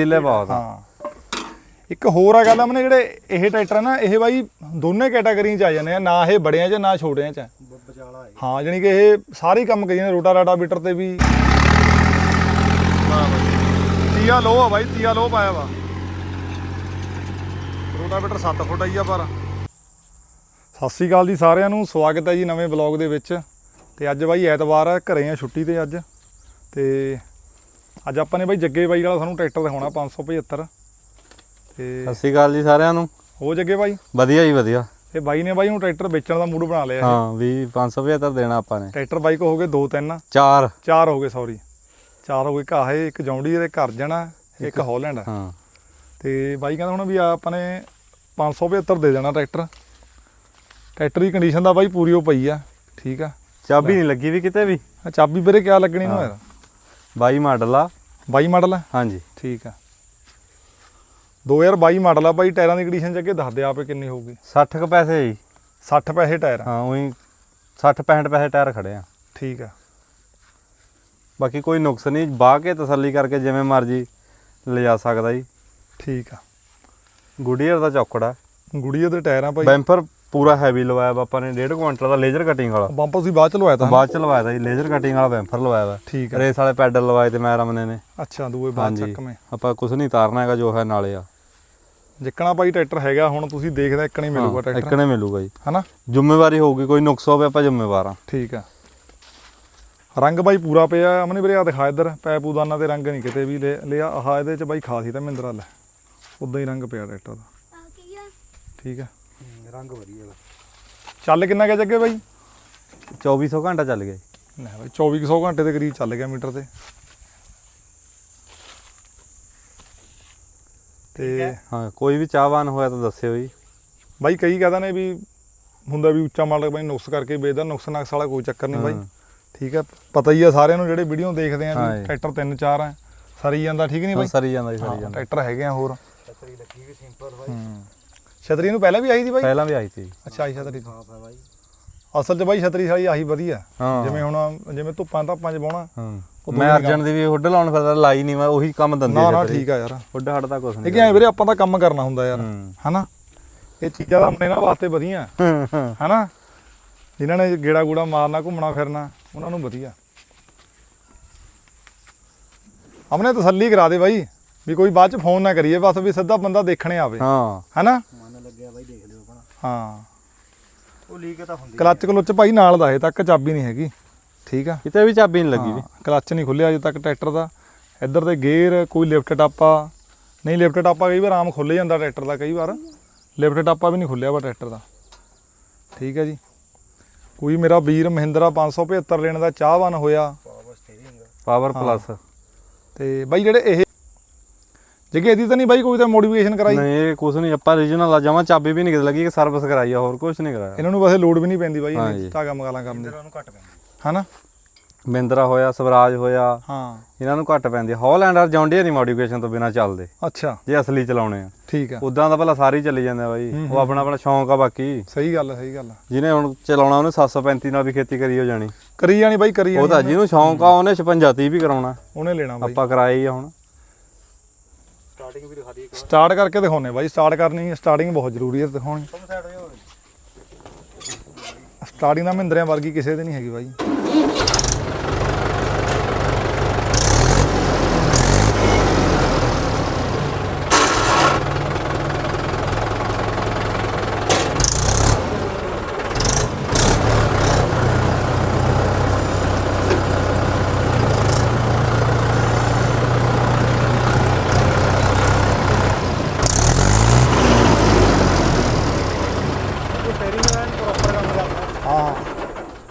ਢਿੱਲੇ ਬਹੁਤ। ਆ ਹਾਂ। ਇੱਕ ਹੋਰ ਆ ਗੱਲ ਅਮਨੇ ਜਿਹੜੇ ਇਹ ਟਰੈਕਟਰ ਆ ਨਾ ਇਹ ਬਾਈ ਦੋਨੇ ਕੈਟਾਗਰੀ ਚ ਆ ਜਾਂਦੇ ਆ ਨਾ ਇਹ ਬੜਿਆਂ ਚ ਨਾ ਛੋਟਿਆਂ ਚ। ਬਚਾਲਾ ਹੈ। ਹਾਂ ਜਾਣੀ ਕਿ ਇਹ ਸਾਰੇ ਕੰਮ ਕਰੀ ਜਾਂਦੇ ਰੋਟਾ ਰਾਟਾ ਬੀਟਰ ਤੇ ਵੀ। ਤੀਆ ਲੋ ਆ ਬਾਈ ਤੀਆ ਲੋ ਪਾਇਆ ਵਾ। ਰੋਟਾ ਬੀਟਰ 7 ਫੁੱਟ ਆਈ ਆ ਪਰ। ਸਤਿ ਸ੍ਰੀ ਅਕਾਲ ਜੀ ਸਾਰਿਆਂ ਨੂੰ ਸਵਾਗਤ ਹੈ ਜੀ ਨਵੇਂ ਬਲੌਗ ਦੇ ਵਿੱਚ। ਤੇ ਅੱਜ ਬਾਈ ਐਤਵਾਰ ਆ ਘਰੇ ਆ ਛੁੱਟੀ ਤੇ ਅੱਜ। ਤੇ ਅੱਜ ਆਪਾਂ ਨੇ ਬਾਈ ਜੱਗੇ ਬਾਈ ਵਾਲਾ ਸਾਨੂੰ ਟਰੈਕਟਰ ਦਿਖਾਉਣਾ 575 ਤੇ ਸਤਿ ਸ਼੍ਰੀ ਅਕਾਲ ਜੀ ਸਾਰਿਆਂ ਨੂੰ। ਹੋ ਜੱਗੇ ਬਾਈ ਵਧੀਆ ਜੀ ਵਧੀਆ। ਤੇ ਬਾਈ ਨੇ ਬਾਈ ਨੂੰ ਟਰੈਕਟਰ ਵੇਚਣ ਦਾ ਮੂਡ ਬਣਾ ਲਿਆ। ਹਾਂ ਵੀ 575 ਦੇਣਾ ਆਪਾਂ ਨੇ। ਟਰੈਕਟਰ ਬਾਈ ਕੋ ਹੋ ਗਏ ਦੋ ਤਿੰਨ। ਚਾਰ। ਚਾਰ ਹੋ ਗਏ ਸੌਰੀ ਚਾਰ ਹੋ ਗਏ ਕਾਹੇ ਇੱਕ ਜੌਂਡੀ ਦੇ ਘਰ ਜਾਣਾ ਇੱਕ ਹਾਲੈਂਡ। ਹਾਂ। ਤੇ ਬਾਈ ਕਹਿੰਦਾ ਹੁਣ ਵੀ ਆਪਾਂ ਨੇ 575 ਦੇ ਦੇਣਾ ਟਰੈਕਟਰ। ਟਰੈਕਟਰ ਦੀ ਕੰਡੀਸ਼ਨ ਦਾ ਬਾਈ ਪੂਰੀ ਉਹ ਪਈ ਆ ਠੀਕ ਆ। ਚਾਬੀ ਨਹੀਂ ਲੱਗੀ ਵੀ ਕਿਤੇ ਵੀ? ਚਾਬੀ ਵੀਰੇ ਕਿਆ ਲੱਗਣੀ ਨੂੰ ਯਾਰ? 22 ਮਾਡਲ ਆ। 22 ਮਾਡਲ ਆ? ਹਾਂਜੀ। ਠੀਕ ਆ। 2022 ਮਾਡਲ ਆ ਬਾਈ ਟਾਇਰਾਂ ਦੀ ਕੰਡੀਸ਼ਨ ਚ ਅੱਗੇ ਦੱਸ ਦੇ ਆਪੇ ਕਿੰਨੀ ਹੋਊਗੀ। 60 ਕ ਪੈਸੇ ਜੀ। 60 ਪੈਸੇ ਟਾਇਰ ਆ। ਹਾਂ ਉਹੀ 60 65 ਪੈਸੇ ਟਾਇਰ ਖੜੇ ਆ। ਠੀਕ ਆ। ਬਾਕੀ ਕੋਈ ਨੁਕਸ ਨਹੀਂ ਬਾਹ ਕੇ ਤਸੱਲੀ ਕਰਕੇ ਜਿਵੇਂ ਮਰਜ਼ੀ ਲਿਜਾ ਸਕਦਾ ਜੀ। ਠੀਕ ਆ। ਗੁਡੀਅਰ ਦਾ ਚੌਕੜਾ। ਗੁੜੀਆ ਦੇ ਟਾਇਰ ਬਾਈ। ਬੈਂਪਰ ਪੂਰਾ ਹੈਵੀ ਲਵਾਇਆ ਵਾ ਆਪਾਂ ਨੇ 1.5 ਕੁਇੰਟਲ ਦਾ ਲੇਜ਼ਰ ਕਟਿੰਗ ਵਾਲਾ। ਬੰਪਰ ਤੁਸੀਂ ਬਾਅਦ ਚ ਲਵਾਇਆ ਤਾਂ? ਬਾਅਦ ਚ ਲਵਾਇਆ ਤਾ ਜੀ ਲੇਜ਼ਰ ਕਟਿੰਗ ਵਾਲਾ ਬੈਂਪਰ ਲਵਾਇਆ ਵਾ। ਠੀਕ ਆ। ਰੇਸ ਵਾਲੇ ਪੈਡਲ ਲਵਾਏ ਤੇ ਮੈਂ ਰਮਨੇ ਨੇ। ਅੱਛਾ ਦੂਏ ਬਾਅਦ ਚੱਕ ਮੈਂ। ਆਪਾਂ ਕੁਝ ਨਹੀਂ ਤਾਰਨਾ ਹੈਗਾ ਜੋ ਹੈ ਨਾਲੇ ਆ। ਜਿੱਕਣਾ ਬਾਈ ਟਰੈਕਟਰ ਹੈਗਾ ਹੁਣ ਤੁਸੀਂ ਦੇਖਦੇ ਇੱਕ ਨਹੀਂ ਮਿਲੂਗਾ ਹਾਂ, ਟਰੈਕਟਰ। ਇੱਕ ਨੇ ਮਿਲੂਗਾ ਜੀ। ਹਨਾ? ਜ਼ਿੰਮੇਵਾਰੀ ਹੋਊਗੀ ਕੋਈ ਨੁਕਸ ਹੋਵੇ ਆਪਾਂ ਜ਼ਿੰਮੇਵਾਰ ਆ। ਠੀਕ ਆ। ਰੰਗ ਬਾਈ ਪੂਰਾ ਪਿਆ ਅਮਨੇ ਵੀਰੇ ਆ ਦਿਖਾ ਇੱਧਰ ਪੈਪੂਦਾਨਾ ਤੇ ਰੰਗ ਨਹੀਂ ਕਿਤੇ ਵੀ ਲਿਆ- ਆਹ ਇਹਦੇ ਚ ਬਾਈ ਖਾਸੀ ਤਾਂ ਮਹਿੰਦਰਾ ਲੈ। ਉਦਾਂ ਹੀ ਰੰਗ ਪਿਆ ਟਰੈਕਟਰ ਦਾ। ਠੀਕ ਆ। ਰੰਗ ਵਧੀਆ ਵਾ। ਚੱਲ ਕਿੰਨਾ ਗਿਆ ਜੱਗੇ ਬਾਈ? 2400 ਘੰਟਾ ਚੱਲ ਗਿਆ ਜੀ। ਲੈ ਬਾਈ 2400 ਘੰਟੇ ਦੇ ਕਰੀਬ ਚੱਲ ਗਿਆ ਮੀਟਰ ਤੇ। ਤੇ ਹਾਂ। ਕੋਈ ਵੀ ਚਾਹਵਾਨ ਹੋਇਆ ਤਾਂ ਦੱਸਿਓ ਜੀ। ਬਾਈ ਕਈ ਕਹਦਾ ਨੇ ਵੀ ਹੁੰਦਾ ਵੀ ਉੱਚਾ ਮਾਡਲ ਬਾਈ ਨੁਕਸ ਕਰਕੇ ਵੇਚਦਾ ਨੁਕਸ ਨਕਸ ਵਾਲਾ ਕੋਈ ਚੱਕਰ ਨਹੀਂ ਬਾਈ। ਹਾਂ। ਠੀਕ ਆ ਪਤਾ ਹੀ ਆ ਸਾਰਿਆਂ ਨੂੰ ਜਿਹੜੇ ਵੀਡੀਓ ਦੇਖਦੇ ਆ ਹਾਂ ਵੀ। ਟਰੈਕਟਰ ਤਿੰਨ ਚਾਰ ਆ ਸਰੀ ਜਾਂਦਾ ਠੀਕ ਨਹੀਂ ਬਾਈ? ਸਰੀ ਜਾਂਦਾ ਜੀ ਹਾਂ, ਸਰੀ ਜਾਂਦਾ। ਟਰੈਕਟਰ ਹੈਗੇ ਆ ਹੋਰ। ਛਤਰੀ ਲੱਗੀ ਵੀ ਸਿੰਪਲ ਬਾਈ। ਹੂੰ। ਛਤਰੀ ਨੂੰ ਪਹਿਲਾਂ ਵੀ ਆਈ ਸੀ ਬਾਈ? ਪਹਿਲਾਂ ਵੀ ਆਈ ਸੀ। ਅੱਛਾ ਆਈ ਛਤਰੀ ਸਾਫ਼ ਹੈ ਬਾਈ ਅਸਲ 'ਚ ਬਾਈ ਛਤਰੀ ਸਾਲੀ ਆਹੀ ਵਧੀਆ। ਹਾਂ। ਜਿਵੇਂ ਹੁਣ ਜਿਵੇਂ ਧੁੱਪਾਂ ਧਾਪਾਂ 'ਚ ਬਾਉਣਾ ਹਾਂ। ਮੈਂ ਅਰਜਨ ਦੀ ਵੀ ਹੁੱਡ ਲਾਉਣ ਫਿਰਦਾ ਲਾਈ ਨਹੀਂ ਮੈਂ ਉਹੀ ਕੰਮ ਦੰਦੀ ਨਾ ਨਾ ਠੀਕ ਆ ਯਾਰ। ਹੁੱਡ ਹਟਦਾ ਕੁਛ ਇਹ ਨਹੀਂ ਕਿ ਐ ਵੀਰੇ ਆਪਾਂ ਤਾਂ ਕੰਮ ਕਰਨਾ ਹੁੰਦਾ ਯਾਰ। ਹੂੰ। ਹਨਾ? ਇਹ ਚੀਜ਼ਾਂ ਤਾਂ ਆਪਣੇ ਨਾਲ ਵਾਸਤੇ ਵਧੀਆ। ਹਨਾ? ਜਿਨ੍ਹਾਂ ਨੇ ਗੇੜਾ ਗੂੜਾ ਮਾਰਨਾ ਘੁੰਮਣਾ ਫਿਰਨਾ ਉਹਨਾਂ ਨੂੰ ਵਧੀਆ। ਆਪਣੇ ਤਸੱਲੀ ਕਰਾ ਦੇ ਬਾਈ ਵੀ ਕੋਈ ਬਾਅਦ ਚ ਫੋਨ ਨਾ ਕਰੀਏ ਬਸ ਵੀ ਸਿੱਧਾ ਬੰਦਾ ਦੇਖਣੇ ਆਵੇ। ਹਾਂ। ਹਨਾ? ਮਨ ਲੱਗਿਆ ਬਾਈ ਦੇਖ ਲਿਓ ਆਪਣਾ। ਹਾਂ। ਉਹ ਲੀਕ ਤਾਂ ਹੁੰਦੀ ਕਲੱਚ ਕਲੁੱਚ ਭਾਈ ਨਾਲ ਦਾ ਹਜੇ ਤੱਕ ਚਾਬੀ ਨਹੀਂ ਹੈਗੀ ਠੀਕ ਆ? ਕਿਤੇ ਵੀ ਚਾਬੀ ਨਹੀਂ ਲੱਗੀ ਵੀ। ਹਾਂ, ਕਲੱਚ ਨਹੀਂ ਖੁੱਲਿਆ ਅਜੇ ਤੱਕ ਟਰੈਕਟਰ ਦਾ। ਇੱਧਰ ਤੇ ਗੇਅਰ ਕੋਈ ਲਿਫਟ ਟਾਪਾ। ਨਹੀਂ ਲਿਫਟ ਟਾਪਾ ਕਈ ਵਾਰ ਆਮ ਖੁੱਲ ਜਾਂਦਾ ਟਰੈਕਟਰ ਦਾ ਕਈ ਵਾਰ। ਲਿਫਟ ਟਾਪਾ ਵੀ ਨਹੀਂ ਖੁੱਲਿਆ ਵਾ ਟਰੈਕਟਰ ਦਾ। ਠੀਕ ਹੈ ਜੀ। ਕੋਈ ਮੇਰਾ ਵੀਰ ਮਹਿੰਦਰਾ 575 ਲੈਣ ਦਾ ਚਾਹਵਾਨ ਹੋਇਆ। ਪਾਵਰ ਸਟੀਅਰਿੰਗ ਪਾਵਰ ਹਾਂ। ਪਲੱਸ ਤੇ ਬਾਈ ਜਿਹੜੇ ਇਹ ਜਗੇ ਇਹਦੀ ਤਾਂ ਨਹੀਂ ਬਾਈ ਕੋਈ ਤਾਂ ਮੋਡੀਫਿਕੇਸ਼ਨ ਕਰਾਈ। ਨਹੀਂ ਇਹ ਕੁਛ ਨਹੀਂ ਆਪਾਂ ਰੀਜਨਲ ਆ ਜਾਵਾਂ ਚਾਬੀ ਵੀ ਨਹੀਂ ਕਿਤੇ ਲੱਗੀ ਕਿ ਸਰਵਿਸ ਕਰਾਈ ਆ ਹੋਰ ਕੁਛ ਨਹੀਂ ਕਰਾਇਆ। ਇਹਨਾਂ ਨੂੰ ਵੈਸੇ ਲੋਡ ਵੀ ਨਹੀਂ ਪੈਂਦੀ ਬਾਈ ਇਹ ਜੀ। ਧਾਗਾ ਮਗਾਲਾਂ ਕਰਨ। ਦੀ ਇਹਨਾਂ ਨੂੰ ਘੱਟ ਪੈਂਦੀ। ਹਨਾ? ਮਹਿੰਦਰਾ ਹੋਇਆ ਸਵਰਾਜ ਹੋਇਆ ਹਾਂ। ਇਹਨਾਂ ਨੂੰ ਘੱਟ ਪੈਂਦੀ ਹਾਲੈਂਡਰ ਜੌਂਡੀਅਰ ਦੀ ਮੋਡੀਫਿਕੇਸ਼ਨ ਤੋਂ ਬਿਨਾ ਚੱਲਦੇ। ਅੱਛਾ। ਜੇ ਅਸਲੀ ਚਲਾਉਣੇ ਆ। ਠੀਕ ਆ। ਉਦਾਂ ਤਾਂ ਭਲਾ ਸਾਰੇ ਚੱਲੀ ਜਾਂਦੇ ਆ ਬਾਈ ਉਹ ਆਪਣਾ ਆਪਣਾ ਸ਼ੌਂਕ ਆ ਬਾਕੀ। ਸਹੀ ਗੱਲ ਆ ਸਹੀ ਗੱਲ ਆ। ਜਿਹਨੇ ਹੁਣ ਚਲਾਉਣਾ ਉਹਨੇ 735 ਨਾਲ ਵੀ ਖੇਤੀ ਕਰੀ ਹੋ ਜਾਣੀ। ਕਰੀ ਜਾਣੀ ਬਾਈ ਕਰੀ ਉਹ ਤਾਂ ਜਾਣੀ ਜਿਹਨੂੰ ਸ਼ੌਂਕ ਆ ਉਹਨੇ 56 30 ਵੀ ਕਰਾਉਣਾ। ਉਹਨੇ ਲੈਣਾ ਬਾਈ। ਆਪਾਂ ਕਰਾਏ ਹੀ ਆ ਹੁਣ। ਸਟਾਰਟਿੰਗ ਵੀ ਦਿਖਾ ਦੀ ਇੱਕ ਵਾਰ। ਸਟਾਰਟ ਕਰਕੇ ਦਿਖਾਉਣੇ ਬਾਈ ਸਟਾਰਟ ਕਰਨੀ ਸਟਾਰਟਿੰਗ ਬਹੁਤ ਜ਼ਰੂਰੀ ਹੈ ਦਿਖਾਉਣੀ। ਸਟਾਰਟਿੰਗ ਦਾ ਮਹਿੰਦਰਿਆਂ ਵਰਗੀ ਕਿਸੇ ਦੇ ਨਹੀਂ ਹੈਗੀ ਬਾਈ।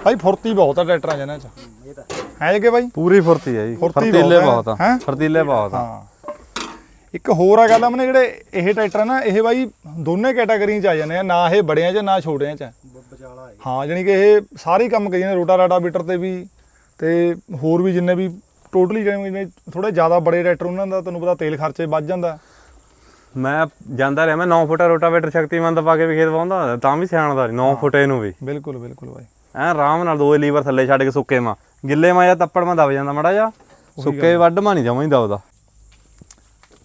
ਬਾਈ ਫੁਰਤੀ ਬਹੁਤ ਆ ਟਰੈਕਟਰਾਂ ਇਹਨਾਂ 'ਚ। ਇਹ ਤਾਂ ਹੈ ਜਗੇ ਬਾਈ? ਪੂਰੀ ਫੁਰਤੀ ਹੈ ਜੀ। ਫੁਰਤੀ ਫਰਤੀਲੇ ਬਹੁਤ। ਆ ਹੈਂ? ਫਰਤੀਲੇ ਬਹੁਤ ਆ। ਹਾਂ। ਇੱਕ ਹੋਰ ਆ ਗੱਲ ਅਮਨੇ ਜਿਹੜੇ ਇਹ ਟਰੈਕਟਰ ਆ ਨਾ ਇਹ ਬਾਈ ਦੋਨੇ ਕੈਟਾਗਰੀ 'ਚ ਆ ਜਾਂਦੇ ਆ ਨਾ ਇਹ ਬੜਿਆਂ 'ਚ ਨਾ ਛੋਟਿਆਂ 'ਚ। ਬਚਾਲਾ ਹੈ ਹਾਂ ਜਾਣੀ ਕਿ ਇਹ ਸਾਰੇ ਹੀ ਕੰਮ ਕਰੀ ਜਾਂਦੇ ਰੋਟਾ ਰਾਟਾ ਬੀਟਰ ਤੇ ਵੀ ਤੇ ਹੋਰ ਵੀ ਜਿੰਨੇ ਵੀ ਟੋਟਲੀ ਜਿਵੇਂ ਥੋੜੇ ਜ਼ਿਆਦਾ ਬੜੇ ਟਰੈਕਟਰ ਉਹਨਾਂ ਦਾ ਤੁਹਾਨੂੰ ਪਤਾ ਤੇਲ ਖਰਚੇ ਵੱਧ ਜਾਂਦਾ। ਮੈਂ ਜਾਂਦਾ ਰਿਹਾ ਮੈਂ 9 ਫੁੱਟਾ ਰੋਟਾਵੇਟਰ ਸ਼ਕਤੀਮੰਦ ਪਾ ਕੇ ਵੀ ਖੇਤ ਵਾਉਂਦਾ ਤਾਂ ਵੀ ਸਿਆਣਦਾ 9 ਫੁੱਟੇ ਨੂੰ ਵੀ। ਬਿਲਕੁਲ ਬਿਲਕੁਲ ਬਾਈ। ਐ ਆਰਾਮ ਨਾਲ ਦੋ ਲੀਵਰ ਥੱਲੇ ਛੱਡ ਕੇ ਸੁੱਕੇ ਮਾ। ਗਿੱਲੇ ਮਾ ਜਾਂ ਤੱਪੜ ਮਾ ਦਬ ਜਾਂਦਾ ਮੜਾ ਜਾ ਸੁੱਕੇ ਵੱਢ ਮਾ ਨਹੀਂ ਜਮਾਂ ਹੀ ਦਬਦਾ।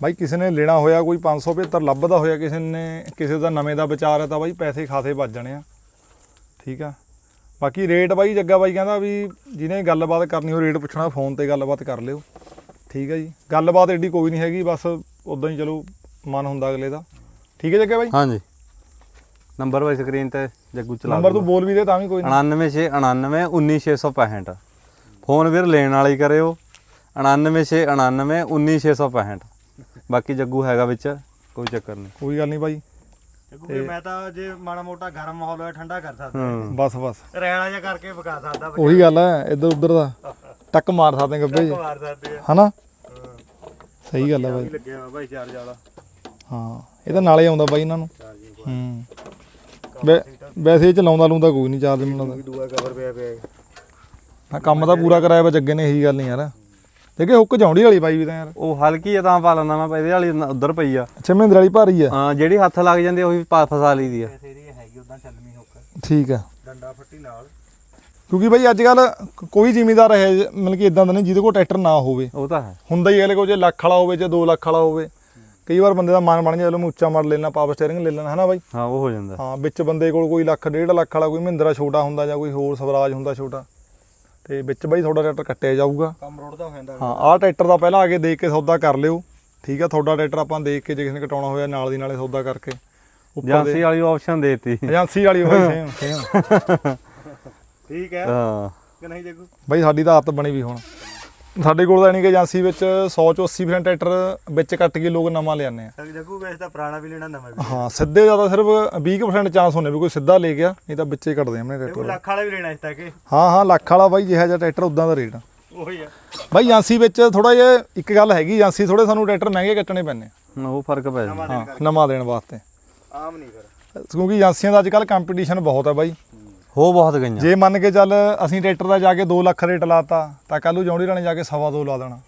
ਬਾਈ ਕਿਸੇ ਨੇ ਲੈਣਾ ਹੋਇਆ ਕੋਈ 575 ਲੱਭਦਾ ਹੋਇਆ ਕਿਸੇ ਨੇ ਕਿਸੇ ਦਾ ਨਵੇਂ ਦਾ ਵਿਚਾਰ ਹੈ ਤਾਂ ਬਾਈ ਪੈਸੇ ਖਾਸੇ ਵੱਜ ਜਾਣੇ ਆ। ਠੀਕ ਆ। ਬਾਕੀ ਰੇਟ ਬਾਈ ਜੱਗਾ ਬਾਈ ਕਹਿੰਦਾ ਵੀ ਜਿਹਨੇ ਗੱਲਬਾਤ ਕਰਨੀ ਹੋ ਰੇਟ ਪੁੱਛਣਾ ਫੋਨ ਤੇ ਗੱਲਬਾਤ ਕਰ ਲਿਓ। ਠੀਕ ਹੈ ਜੀ। ਗੱਲਬਾਤ ਐਡੀ ਕੋਈ ਨਹੀਂ ਹੈਗੀ ਬਸ ਉਦਾਂ ਹੀ ਚਲੋ ਮਨ ਹੁੰਦਾ ਅਗਲੇ ਦਾ। ਠੀਕ ਹੈ ਜੱਗਾ ਬਾਈ? ਹਾਂਜੀ। ਨੰਬਰ ਵਾ ਸਕਰੀਨ ਤੇ। ਜੱਗੂ ਚਲਾ ਨੰਬਰ ਤੂੰ ਬੋਲ ਵੀ ਦੇ ਤਾਂ ਵੀ ਕੋਈ ਨਹੀਂ 99699 19665 ਫੋਨ ਵੀਰ ਲੈਣ ਵਾਲਾ ਕਰਿਓ। 99699 19665 ਬਾਕੀ ਜੱਗੂ ਹੈਗਾ ਵਿੱਚ ਕੋਈ ਚੱਕਰ ਨਹੀਂ। ਕੋਈ ਗੱਲ ਨਹੀਂ ਬਾਈ। ਕਿਉਂਕਿ ਮੈਂ ਤਾਂ ਜੇ ਮਾੜਾ ਮੋਟਾ ਗਰਮ ਮਾਹੌਲ ਹੋਇਆ ਠੰਡਾ ਕਰ ਸਕਦਾ। ਹੂੰ। ਬਸ ਬਸ। ਰਹਿਣਾ ਜਿਹਾ ਕਰਕੇ ਵਿਕਾ ਸਕਦਾ ਉਹੀ ਗੱਲ ਹੈ ਇੱਧਰ ਉੱਧਰ ਦਾ। ਟੱਕ ਮਾਰ ਸਕਦੇ ਗੱਬੇ ਜੀ। ਮਾਰ ਸਕਦੇ ਆ। ਹਨਾ। ਸਹੀ ਗੱਲ ਹੈ ਬਾਈ। ਲੱਗਿਆ ਹੋਇਆ ਬਾਈ ਚਾਰਜ ਵਾਲਾ ਹਾਂ ਇਹ ਤਾਂ ਨਾਲੇ ਆਉਂਦਾ ਬਾਈ ਇਹਨਾਂ ਨੂੰ। ਹੂੰ। ਵੈਸੇ ਇਹ ਚਲਾਉਂਦਾ ਲੂੰਦਾ ਕੋਈ ਨਹੀਂ ਚਾਰਜ ਮੈਨੂੰ ਲੱਗਦਾ ਦੂਆ ਕਵਰ ਪਿਆ ਪਿਆ ਹੈ। ਕੰਮ ਤਾਂ ਪੂਰਾ ਕਰਾਇਆ ਵਾ ਜੱਗੇ ਨੇ ਇਹੀ ਗੱਲ ਨਹੀਂ ਯਾਰ। ਦੇਖੇ ਹੁੱਕ ਜੌਂਡੀ ਵਾਲੀ ਬਾਈ ਵੀ ਤਾਂ ਯਾਰ। ਉਹ ਹਲਕੀ ਆ ਤਾਂ ਪਾ ਲੈਂਦਾ ਮੈਂ ਇਹਦੇ ਵਾਲੀ ਉਧਰ ਪਈ ਆ। ਅੱਛਾ ਮਹਿੰਦਰ ਵਾਲੀ ਭਾਰੀ ਆ। ਹਾਂ ਜਿਹੜੀ ਹੱਥ ਲੱਗ ਜਾਂਦੀ ਉਹੀ ਪਾ ਫਸਾ ਲਈਦੀ ਆ। ਵੈਸੇ ਇਹਦੀ ਹੈਗੀ ਉਦਾਂ ਚੱਲਮੀ ਹੁੱਕ। ਠੀਕ ਆ। ਡੰਡਾ ਫੱਟੀ ਨਾਲ। ਕਿਉਂਕਿ ਬਾਈ ਅੱਜ ਕੱਲ ਕੋਈ ਜ਼ਿਮੀਦਾਰ ਹੈ ਮਤਲਬ ਕਿ ਇਦਾਂ ਦਾ ਨਹੀਂ ਜਿਹਦੇ ਕੋਲ ਟਰੈਕਟਰ ਨਾ ਹੋਵੇ। ਉਹ ਤਾਂ ਹੈ। ਹੁੰਦਾ ਹੀ ਅਗਲੇ ਕੋਲ ਜੇ ਲੱਖ ਵਾਲਾ ਹੋਵੇ ਜਾਂ 2 ਲੱਖ ਵਾਲਾ ਹੋਵੇ। ਕਈ ਵਾਰ ਬੰਦੇ ਦਾ ਮਨ ਬਣ ਜਾਂਦਾ ਚਲੋ ਮੈਂ ਉੱਚਾ ਮਾਡਲ ਲੈਣਾ ਪਾਵਰ ਸਟੀਅਰਿੰਗ ਲੈ ਲੈਣਾ ਹਨਾ ਬਾਈ? ਹਾਂ ਉਹ ਹੋ ਜਾਂਦਾ। ਹਾਂ ਵਿੱਚ ਬੰਦੇ ਕੋਲ ਕੋਈ ਲੱਖ ਡੇਢ ਲੱਖ ਵਾਲਾ ਕੋਈ ਮਹਿੰਦਰਾ ਛੋਟਾ ਹੁੰਦਾ ਜਾਂ ਕੋਈ ਹੋਰ ਸਵਰਾਜ ਹੁੰਦਾ ਛੋਟਾ ਤੇ ਵਿੱਚ ਬਾਈ ਤੁਹਾਡਾ ਟਰੈਕਟਰ ਕੱਟਿਆ ਜਾਊਗਾ। ਕੰਮ ਰੋੜਦਾ ਹੋ ਜਾਂਦਾ। ਹਾਂ ਆਹ ਟਰੈਕਟਰ ਦਾ ਪਹਿਲਾਂ ਆ ਕੇ ਦੇਖ ਕੇ ਸੌਦਾ ਕਰ ਲਿਓ ਠੀਕ ਆ? ਤੁਹਾਡਾ ਟਰੈਕਟਰ ਆਪਾਂ ਦੇਖ ਕੇ ਜੇ ਕਿਸੇ ਨੇ ਕਟਾਉਣਾ ਹੋਇਆ ਨਾਲ ਦੀ ਨਾਲੇ ਸੌਦਾ ਕਰਕੇ। ਉੱਪਰ ਏਜੰਸੀ ਵਾਲੀ ਆਪਸ਼ਨ ਦੇਤੀ। ਏਜੰਸੀ ਵਾਲੀ ਹੋਈ ਸੇਮ ਸੇਮ ਠੀਕ ਹੈ। ਹਾਂ। ਕਿ ਨਹੀਂ ਜੱਗੂ ਬਾਈ ਸਾਡੀ ਤਾਂ ਆਦਤ ਬਣੀ ਵੀ ਹੁਣ। ਸਾਡੇ ਕੋਲ ਤਾਂ ਨਹੀਂ ਕਿ ਏਜੰਸੀ ਵਿੱਚ 100 ਚੋਂ 80% ਟਰੈਕਟਰ ਵਿੱਚ ਕੱਟ ਕੇ ਲੋਕ ਨਵਾਂ ਲਿਆਉਂਦੇ ਆ। ਜੱਗੂ ਵੈਸੇ ਤਾਂ ਪੁਰਾਣਾ ਵੀ ਲੈਣਾ ਨਵਾਂ ਵੀ ਹਾਂ ਸਿੱਧੇ ਜ਼ਿਆਦਾ ਸਿਰਫ 20% ਚਾਂਸ ਹੁੰਦੇ ਵੀ ਕੋਈ ਸਿੱਧਾ ਲੈ ਗਿਆ ਨਹੀਂ ਤਾਂ ਵਿੱਚੇ ਕੱਟਦੇ ਆ ਆਪਣੇ ਟਰੈਕਟਰ। ਲੱਖ ਵਾਲਾ ਵੀ ਲੈਣਾ ਇਸ ਤੱਕ। ਹਾਂ ਹਾਂ ਲੱਖ ਵਾਲਾ ਬਾਈ ਜਿਹੜਾ ਜਿਹਾ ਟਰੈਕਟਰ ਉਦਾਂ ਦਾ ਰੇਟ ਉਹੀ ਆ। ਬਾਈ ਏਜੰਸੀ ਵਿੱਚ ਥੋੜਾ ਜਿਹਾ ਇੱਕ ਗੱਲ ਹੈਗੀ ਏਜੰਸੀ ਥੋੜੇ ਸਾਨੂੰ ਟਰੈਕਟਰ ਮਹਿੰਗੇ ਕੱਟਣੇ ਪੈਂਦੇ ਆ। ਉਹ ਫ਼ਰਕ ਪੈ ਜਾਂਦਾ। ਨਵਾਂ ਹਾਂ ਦੇਣ ਕਰਕੇ। ਨਵਾਂ ਦੇਣ ਵਾਸਤੇ। ਆਮ ਨਹੀਂ ਫਿਰ। ਕਿਉਂਕਿ ਏਜੰਸੀਆਂ ਦਾ ਅੱਜ ਕੱਲ ਕੰਪੀਟੀਸ਼ਨ ਬਹੁਤ ਹੈ ਬਾਈ। ਹੋ ਬਹੁਤ ਗਈਆਂ। ਜੇ ਮੰਨ ਕੇ ਚੱਲ ਅਸੀਂ ਟਰੈਕਟਰ ਦਾ ਜਾ ਕੇ 2 ਲੱਖ ਰੇਟ ਲਾਤਾ ਤਾਂ ਕੱਲ੍ਹ ਨੂੰ ਜੌਂਡੀ ਵਾਲੇ ਜਾ ਕੇ ਸਵਾ ਦੋ ਲਾ ਦੇਣਾ।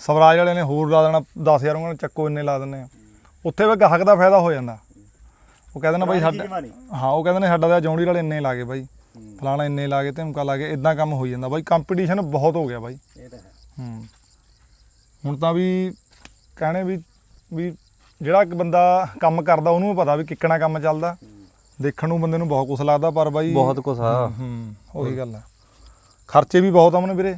ਸਵਰਾਜ ਵਾਲੇ ਨੇ ਹੋਰ ਲਾ ਦੇਣਾ 10000 ਉਹਨਾਂ ਨੂੰ ਚੱਕੋ ਇੰਨੇ ਲਾ ਦਿੰਨੇ ਆ। ਉੱਥੇ ਵੀ ਗਾਹਕ ਦਾ ਫਾਇਦਾ ਹੋ ਜਾਂਦਾ। ਉਹ ਕਹਿੰਦੇ ਨੇ ਬਾਈ ਸਾਡਾ ਹਾਂ ਉਹ ਕਹਿੰਦੇ ਨੇ ਸਾਡਾ ਤਾਂ ਜੌਂਡੀ ਵਾਲੇ ਇੰਨੇ ਲਾ ਗਏ ਬਾਈ। ਫਲਾਣਾ ਇੰਨੇ ਲਾ ਗਏ ਧਮਕਾ ਲਾ ਗਏ ਇਦਾਂ ਕੰਮ ਹੋ ਜਾਂਦਾ। ਬਾਈ ਕੰਪੀਟੀਸ਼ਨ ਬਹੁਤ ਹੋ ਗਿਆ ਬਾਈ। ਇਹ ਤਾਂ ਹੈ। ਹੂੰ। ਹੁਣ ਤਾਂ ਵੀ ਕਹਣੇ ਵੀ ਵੀ ਜਿਹੜਾ ਇੱਕ ਬੰਦਾ ਕੰਮ ਕਰਦਾ ਉਹਨੂੰ ਵੀ ਪਤਾ ਵੀ ਕਿੱਕਣਾ ਕੰਮ ਚੱਲਦਾ। ਦੇਖਣ ਨੂੰ ਬੰਦੇ ਨੂੰ ਬਹੁਤ ਕੁਛ ਲੱਗਦਾ ਪਰ ਬਾਈ ਬਹੁਤ ਕੁਛ ਆ ਹੂੰ ਉਹੀ ਗੱਲ ਆ ਖਰਚੇ ਵੀ ਬਹੁਤ ਆ ਮਨ ਵੀਰੇ।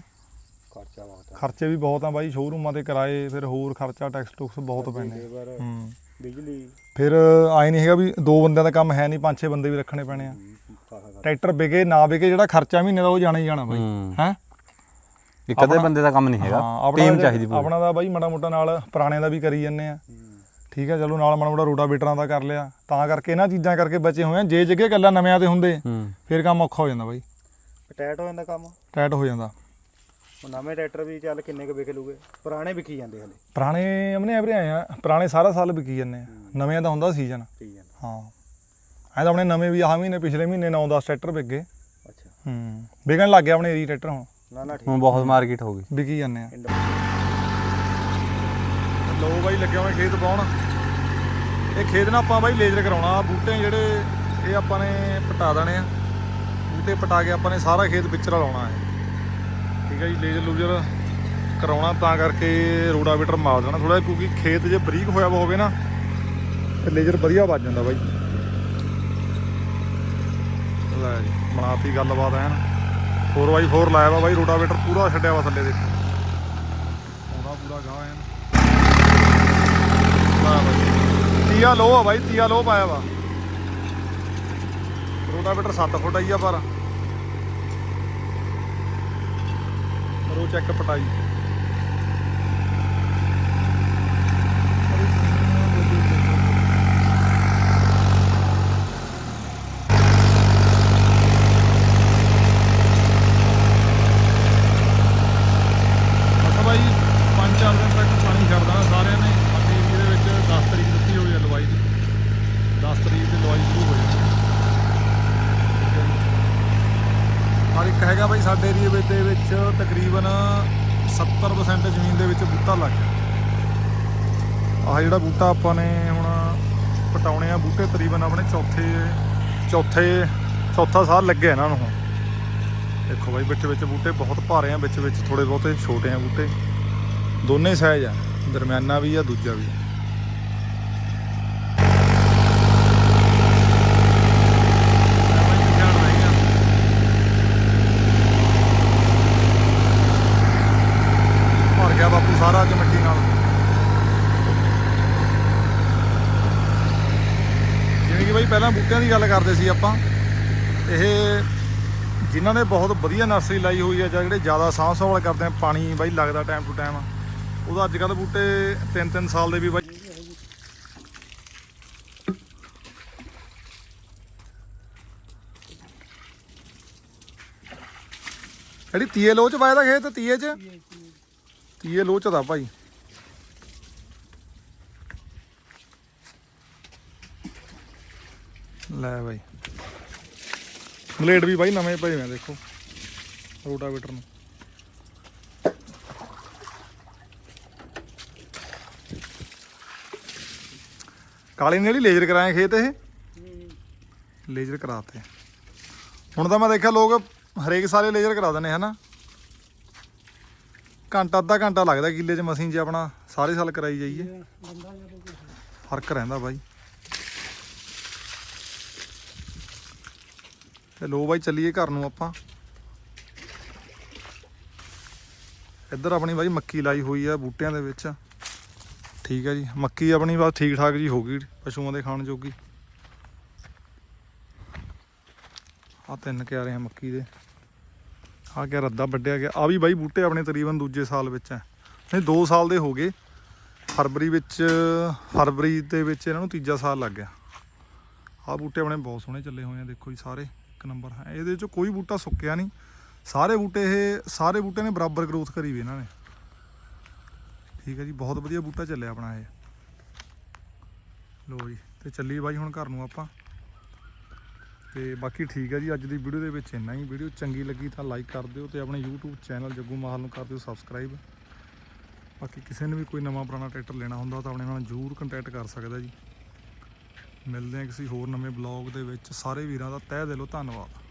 ਖਰਚਾ ਬਹੁਤ ਆ। ਖਰਚੇ ਵੀ ਬਹੁਤ ਆ ਬਾਈ ਸ਼ੋਰੂਮਾਂ ਤੇ ਕਿਰਾਏ ਫਿਰ ਹੋਰ ਖਰਚਾ ਟੈਕਸ ਟੁਕਸ ਬਹੁਤ ਪੈਣੇ ਹੂੰ। ਬਿਜਲੀ। ਫਿਰ ਆਏ ਨਹੀਂ ਹੈਗਾ ਵੀ ਦੋ ਬੰਦਿਆਂ ਦਾ ਕੰਮ ਹੈ ਨਹੀਂ ਪੰਜ ਛੇ ਬੰਦੇ ਵੀ ਰੱਖਣੇ ਪੈਣੇ ਆ। ਟਰੈਕਟਰ ਵਿਕੇ ਨਾ ਵਿਕੇ ਜਿਹੜਾ ਖਰਚਾ ਮਹੀਨੇ ਦਾ ਉਹ ਜਾਣਾ ਹੀ ਜਾਣਾ ਬਾਈ। ਹੂੰ। ਇੱਕ ਅੱਧੇ ਬੰਦੇ ਦਾ ਕੰਮ ਨਹੀਂ ਹੈਗਾ। ਆਪਣਾ ਟੀਮ ਚਾਹੀਦੀ ਪੂਰੀ। ਆਪਣਾ ਦਾ ਬਾਈ ਮਾੜਾ ਮੋਟਾ ਨਾਲ ਪੁਰਾਣੇ ਦਾ ਵੀ ਕਰੀ ਜੰਨੇ ਆ। ਠੀਕ ਹੈ ਚਲੋ ਨਾਲ ਮਾੜਾ ਮੋਟਾ ਰੋਟਾਵੇਟਰਾਂ ਦਾ ਕਰ ਲਿਆ। ਤਾਂ ਕਰਕੇ ਇਹਨਾਂ ਚੀਜ਼ਾਂ ਕਰਕੇ ਬਚੇ ਹੋਏ ਆ। ਜੇ ਜੱਗੇ ਗੱਲਾਂ ਨਵਿਆਂ ਤੇ ਹੁੰਦੇ ਹੂੰ। ਫਿਰ ਕੰਮ ਔਖਾ ਹੋ ਜਾਂਦਾ ਬਾਈ। ਟੈਟ ਹੋ ਜਾਂਦਾ ਕੰਮ? ਟਾਈਟ ਹੋ ਜਾਂਦਾ। ਉਹ ਨਵੇਂ ਟਰੈਕਟਰ ਵੀ ਚੱਲ ਕਿੰਨੇ ਕੁ ਵਿਕ ਲੂਗੇ? ਪੁਰਾਣੇ ਵਿਕੀ ਜਾਂਦੇ ਹਲੇ। ਪੁਰਾਣੇ ਅਮਨੇ ਐਵਰੇ ਆਏ ਆ। ਪੁਰਾਣੇ ਸਾਰਾ ਸਾਲ ਵਿਕੀ ਜਾਂਦੇ ਆ। ਨਵੇਂ ਦਾ ਹੁੰਦਾ ਸੀਜ਼ਨ। ਠੀਕ ਹੈ। ਹਾਂ। ਐ ਤਾਂ ਆਪਣੇ ਨਵੇਂ ਵੀ ਆਹ ਮਹੀਨੇ ਪਿਛਲੇ ਮਹੀਨੇ 9-10 ਟਰੈਕਟਰ ਵਿਕ ਗਏ। ਅੱਛਾ। ਹੂੰ। ਵਿਕਣ ਲੱਗ ਗਿਆ ਆਪਣੇ ਏਰੀ ਟਰੈਕਟਰ ਹੁਣ। ਨਾ ਨਾ ਠੀਕ ਹੁਣ ਬਹੁਤ ਮਾਰਕੀਟ ਹੋ ਗਈ। ਵਿਕੀ ਜਾਂਦੇ ਆ। ਇੰਡ- ਲੋ ਬਾਈ, ਲੱਗਿਆ ਹੋਇਆ ਖੇਤ ਪਾਉਣ। ਇਹ ਖੇਤ ਨਾ ਆਪਾਂ ਬਾਈ ਲੇਜ਼ਰ ਕਰਾਉਣਾ। ਆਹ ਬੂਟੇ ਜਿਹੜੇ, ਇਹ ਆਪਾਂ ਨੇ ਪਟਾ ਦੇਣੇ ਆ। ਬੂਟੇ ਪਟਾ ਕੇ ਆਪਾਂ ਨੇ ਸਾਰਾ ਖੇਤ ਵਿਚਰਾ ਲਾਉਣਾ ਹੈ। ਠੀਕ ਹੈ ਜੀ, ਲੇਜ਼ਰ ਲੂਜ਼ਰ ਕਰਾਉਣਾ, ਤਾਂ ਕਰਕੇ ਰੋਡਾਵੇਟਰ ਮਾਰ ਦੇਣਾ। ਥੋੜਾ ਕਿਉਂਕਿ ਖੇਤ ਜੇ ਬਰੀਕ ਹੋਇਆ ਹੋਵੇ ਨਾ, ਤੇ ਲੇਜ਼ਰ ਵਧੀਆ ਵੱਜ ਜਾਂਦਾ ਬਾਈ। ਲੈ ਜੀ, ਬਣਾਤੀ ਗੱਲਬਾਤ ਐਨ। 4x4 ਲਾਇਆ ਵਾ ਬਾਈ ਰੋਡਾਵੇਟਰ ਪੂਰਾ ਛੱਡਿਆ ਵਾ ਥੱਲੇ ਦੇ ਆਉਂਦਾ ਪੂਰਾ ਗਾਹ ਐਨ। ਵਾਹ ਬਾਈ ਤੀਆ ਲੋ ਆ ਬਾਈ, ਤੀਆ ਲੋ ਪਾਇਆ ਵਾ। ਰੋਟਾਵੇਟਰ 7 ਫੁੱਟ ਆਈ ਆ ਪਰ। ਰੋ ਚੈੱਕ ਪਟਾਈ ਅੱਛਾ ਬਾਈ ਪੰਜ ਚਾਰ ਦਿਨ ਤੱਕ ਪਾਣੀ ਛੱਡ ਦੇਣਾ ਸਾਰਿਆਂ ਨੇ ਸਾਡੇ ਏਰੀਏ ਦੇ ਵਿੱਚ 10 ਤਰੀਕ ਦਿੱਤੀ ਹੋਈ ਹੈ ਲਵਾਈ ਦੀ 10 ਤਰੀਕ ਤੇ ਲਵਾਈ ਸ਼ੁਰੂ ਹੋ ਜਾਣੀ ਔਰ ਇੱਕ ਹੈਗਾ ਬਾਈ ਸਾਡੇ ਏਰੀਏ ਵਿੱਚ ਦੇ ਵਿੱਚ ਤਕਰੀਬਨ 70% ਜ਼ਮੀਨ ਦੇ ਵਿੱਚ ਬੂਟਾ ਲੱਗ ਗਿਆ। ਆਹ ਜਿਹੜਾ ਬੂਟਾ ਆਪਾਂ ਨੇ ਹੁਣ ਪਟਾਉਣੇ ਆ, ਬੂਟੇ ਤਕਰੀਬਨ ਆਪਣੇ ਚੌਥੇ ਚੌਥੇ, ਚੌਥਾ ਸਾਲ ਲੱਗਿਆ ਇਹਨਾਂ ਨੂੰ ਹੁਣ। ਦੇਖੋ ਬਾਈ, ਵਿੱਚ ਵਿੱਚ ਬੂਟੇ ਬਹੁਤ ਭਾਰੇ ਆ, ਵਿੱਚ ਵਿੱਚ ਥੋੜੇ ਬਹੁਤੇ ਛੋਟੇ ਆ ਬੂਟੇ। ਦੋਨੇ ਸਾਈਜ਼ ਆ, ਦਰਮਿਆਨਾ ਵੀ ਆ, ਦੂਜਾ ਵੀ ਆ। ਐਵੇਂ ਹੀ ਝਾੜ ਰਹਿ ਗਿਆ। ਭਰ ਗਿਆ ਬਾਪੂ ਸਾਰਾ ਅੱਜ ਮਿੱਟੀ ਨਾਲ ਜਿਵੇਂ ਕਿ ਬਾਈ ਪਹਿਲਾਂ ਬੂਟਿਆਂ ਦੀ ਗੱਲ ਕਰਦੇ ਸੀ ਆਪਾਂ। ਇਹ ਜਿਨ੍ਹਾਂ ਨੇ ਬਹੁਤ ਵਧੀਆ ਨਰਸਰੀ ਲਾਈ ਹੋਈ ਹੈ ਜਾਂ ਜਿਹੜੇ ਜ਼ਿਆਦਾ ਸਾਂਭ ਸੰਭਾਲ ਕਰਦੇ ਆ, ਪਾਣੀ ਬਾਈ ਲੱਗਦਾ ਟਾਈਮ ਟੂ ਟਾਈਮ ਉਹਦਾ ਅੱਜ ਕੱਲ੍ਹ ਬੂਟੇ 3-3 ਸਾਲ ਦੇ ਵੀ ਬਾਈ। ਜਿਹੜੀ ਤੀਏ ਲੋਚ ਪਾਇਆ ਦਾ ਖੇਤ, ਤੀਏ ਚ? ਤੀਏ ਲੋਚ ਦਾ ਭਾਈ ਲੈ ਬਾਈ। ਬਲੇਡ ਵੀ ਬਾਈ ਨਵੇਂ ਪਏ ਹੋਏ ਦੇਖੋ। ਰੋਟਾਵੇਟਰ ਨੂੰ। ਕਾਲੇ ਨੇ ਜਿਹੜੀ ਲੇਜ਼ਰ ਕਰਾਏ ਖੇਤ ਇਹ? ਲੇਜ਼ਰ ਕਰਾਤੇ। ਹੁਣ ਤਾਂ ਮੈਂ ਦੇਖਿਆ ਲੋਕ ਹਰੇਕ ਸਾਲੇ ਲੇਜ਼ਰ ਕਰਾ ਦਿੰਦੇ ਹਨਾ? ਘੰਟਾ ਅੱਧਾ ਘੰਟਾ ਲੱਗਦਾ ਕਿੱਲੇ 'ਚ ਮਸ਼ੀਨ 'ਚ ਆਪਣਾ ਸਾਰੇ ਸਾਲ ਕਰਾਈ ਜਾਈਏ। ਫ਼ਰਕ ਰਹਿੰਦਾ ਬਾਈ। ਤੇ ਲੋ ਬਾਈ ਚੱਲੀਏ ਘਰ ਨੂੰ ਆਪਾਂ। ਇੱਧਰ ਆਪਣੀ ਬਾਈ ਮੱਕੀ ਲਾਈ ਹੋਈ ਆ ਬੂਟਿਆਂ ਦੇ ਵਿੱਚ। ਠੀਕ ਹੈ ਜੀ, ਮੱਕੀ ਆਪਣੀ ਬਸ ਠੀਕ ਠਾਕ ਜੀ ਹੋ ਗਈ, ਪਸ਼ੂਆਂ ਦੇ ਖਾਣ ਜੋਗੀ। ਆ ਤਿੰਨ ਕਿਆਰੇ ਆ ਮੱਕੀ ਦੇ। ਆ ਕਿਆ ਰੱਦਾ ਵੱਢਿਆ ਗਿਆ। ਆ ਵੀ ਬਾਈ ਬੂਟੇ ਆਪਣੇ ਤਕਰੀਬਨ ਦੂਜੇ ਸਾਲ ਵਿੱਚ ਆ। ਨਹੀਂ 2 ਸਾਲ ਦੇ ਹੋ ਗਏ। ਫਰਵਰੀ ਵਿੱਚ, ਫਰਵਰੀ ਦੇ ਵਿੱਚ ਇਹਨਾਂ ਨੂੰ ਤੀਜਾ ਸਾਲ ਲੱਗ ਗਿਆ। ਆ ਬੂਟੇ ਆਪਣੇ ਬਹੁਤ ਸੋਹਣੇ ਚੱਲੇ ਹੋਏ ਆ, ਦੇਖੋ ਜੀ ਸਾਰੇ। ਇੱਕ ਨੰਬਰ ਹੈ, ਇਹਦੇ ਚੋਂ ਕੋਈ ਬੂਟਾ ਸੁੱਕਿਆ ਨਹੀਂ। ਸਾਰੇ ਬੂਟੇ ਇਹ, ਸਾਰੇ ਬੂਟੇ ਨੇ ਬਰਾਬਰ ਗਰੋਥ ਕਰੀ ਵੀ ਇਹਨਾਂ ਨੇ। ਠੀਕ ਹੈ ਜੀ, ਬਹੁਤ ਵਧੀਆ ਬੂਟਾ ਚੱਲਿਆ ਆਪਣਾ ਇਹ। ਲੋ ਜੀ, ਤੇ ਚੱਲੀ ਬਾਈ ਹੁਣ ਘਰ ਨੂੰ ਆਪਾਂ। ਤੇ ਬਾਕੀ ਠੀਕ ਹੈ ਜੀ, ਅੱਜ ਦੀ ਵੀਡੀਓ ਦੇ ਵਿੱਚ ਇੰਨਾ ਹੀ। ਵੀਡੀਓ ਚੰਗੀ ਲੱਗੀ ਤਾਂ ਲਾਈਕ ਕਰ ਦਿਓ ਤੇ ਆਪਣੇ YouTube ਚੈਨਲ ਜੱਗੂ ਮਾਹਲ ਨੂੰ ਕਰ ਦਿਓ ਸਬਸਕ੍ਰਾਈਬ ਬਾਕੀ ਕਿਸੇ ਨੇ ਵੀ ਕੋਈ ਨਵਾਂ ਪੁਰਾਣਾ ਟਰੈਕਟਰ ਲੈਣਾ ਹੁੰਦਾ ਤਾਂ ਆਪਣੇ ਨਾਲ ਜ਼ਰੂਰ ਕੰਟੈਕਟ ਕਰ ਸਕਦਾ ਜੀ। ਮਿਲਦੇ ਹਾਂ ਕਿਸੇ ਹੋਰ ਨਵੇਂ ਬਲੌਗ ਦੇ ਵਿੱਚ। ਸਾਰੇ ਵੀਰਾਂ ਦਾ ਤਹਿ ਦਿਲੋਂ ਧੰਨਵਾਦ।